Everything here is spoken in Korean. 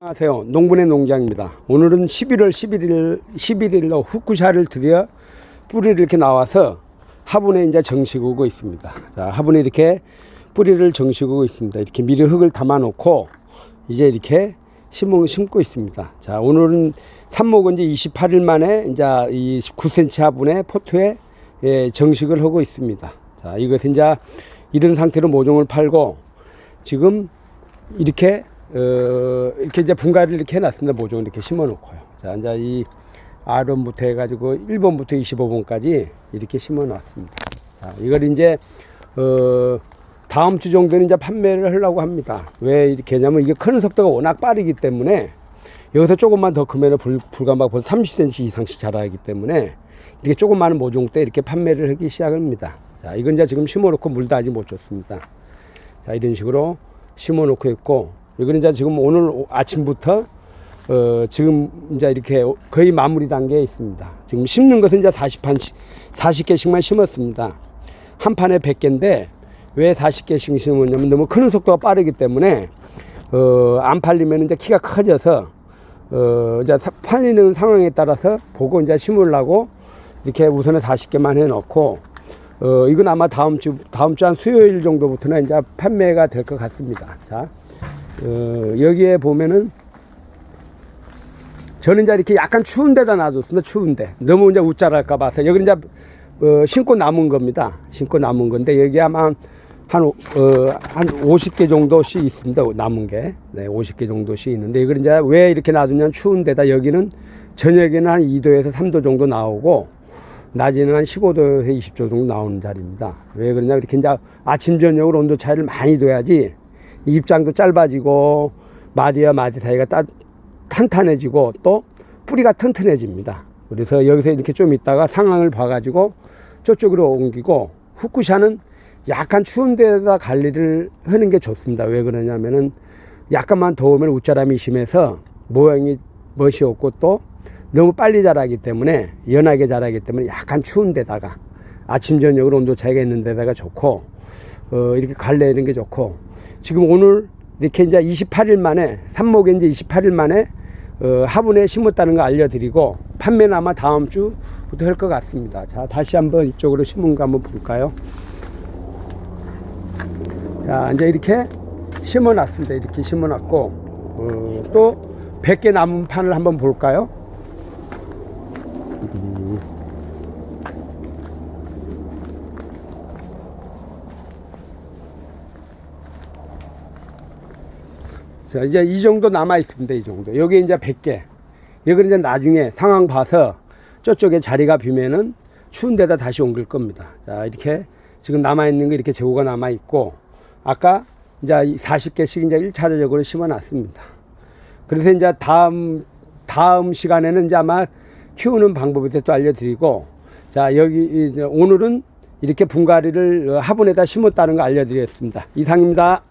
안녕하세요. 농분의 농장입니다. 오늘은 11월 11일, 11일로 후쿠샤를 드디어 뿌리를 이렇게 나와서 화분에 이제 정식우고 있습니다. 자, 화분에 이렇게 뿌리를 정식우고 있습니다. 이렇게 미리 흙을 담아 놓고 이제 이렇게 심은 심고 있습니다. 자, 오늘은 삽목은 이제 28일 만에 이제 이 9cm 화분에 포트에 예, 정식을 하고 있습니다. 자, 이것은 이제 이런 상태로 모종을 팔고 지금 이렇게 어, 이렇게 이제 분갈이를 이렇게 해놨습니다. 모종 이렇게 심어 놓고요. 자, 이제 이 R번부터 해가지고 1번부터 25번까지 이렇게 심어 놨습니다. 자, 이걸 이제 어, 다음 주 정도는 이제 판매를 하려고 합니다. 왜 이렇게 하냐면 이게 크는 속도가 워낙 빠르기 때문에 여기서 조금만 더 크면은 불, 불가막 벌써 30cm 이상씩 자라기 때문에 이렇게 조금 많은 모종 때 이렇게 판매를 하기 시작합니다. 자, 이건 이제 지금 심어 놓고 물도 아직 못 줬습니다. 자, 이런 식으로 심어 놓고 있고, 이제 지금 오늘 오- 아침부터, 어, 지금 이제 이렇게 거의 마무리 단계에 있습니다. 지금 심는 것은 이제 40판, 40개씩만 심었습니다. 한 판에 100개인데, 왜 40개씩 심었냐면 너무 크는 속도가 빠르기 때문에, 어, 안 팔리면 이제 키가 커져서, 어, 이제 사- 팔리는 상황에 따라서 보고 이제 심으려고 이렇게 우선은 40개만 해 놓고, 어, 이건 아마 다음 주, 다음 주 한 수요일 정도부터는 이제 판매가 될 것 같습니다. 자, 어, 여기에 보면은 저는 이제 이렇게 약간 추운 데다 놔뒀습니다. 추운데. 너무 이제 웃자랄까 봐서. 여기 이제, 어, 신고 남은 겁니다. 신고 남은 건데, 여기 아마 한, 오- 어, 한 50개 정도씩 있습니다. 남은 게. 네, 50개 정도씩 있는데, 이걸 이제 왜 이렇게 놔두냐면 추운 데다 여기는 저녁에는 한 2도에서 3도 정도 나오고, 낮에는 한 15도에서 20도 정도 나오는 자리입니다. 왜 그러냐 이렇게 이제 아침 저녁으로 온도 차이를 많이 둬야지 입장도 짧아지고 마디와 마디 사이가 따, 탄탄해지고 또 뿌리가 튼튼해집니다. 그래서 여기서 이렇게 좀 있다가 상황을 봐가지고 저쪽으로 옮기고 후쿠샤는 약간 추운 데다 관리를 하는 게 좋습니다. 왜 그러냐면은 약간만 더우면 웃자람이 심해서 모양이 멋이 없고 또 너무 빨리 자라기 때문에 연하게 자라기 때문에 약간 추운 데다가 아침 저녁으로 온도 차이가 있는 데다가 좋고 어, 이렇게 관리하는 게 좋고 지금 오늘 이렇게 이제 28일 만에 삽목에 이제 28일 만에 어, 화분에 심었다는 거 알려드리고 판매는 아마 다음 주부터 할 것 같습니다. 자 다시 한번 이쪽으로 심은 거 한번 볼까요? 자 이제 이렇게 심어놨습니다. 이렇게 심어놨고 어, 또 100개 남은 판을 한번 볼까요? 자, 이제 이 정도 남아 있습니다. 이 정도. 여기 이제 100개. 여기 이제 나중에 상황 봐서 저쪽에 자리가 비면은 추운 데다 다시 옮길 겁니다. 자, 이렇게 지금 남아 있는 거 이렇게 재고가 남아 있고 아까 이제 40개씩 이제 1차적으로 심어 놨습니다. 그래서 이제 다음 다음 시간에는 이제 아마 키우는 방법에 대해서 또 알려드리고 자 여기 오늘은 이렇게 분갈이를 화분에다 심었다는 거 알려드리겠습니다. 이상입니다.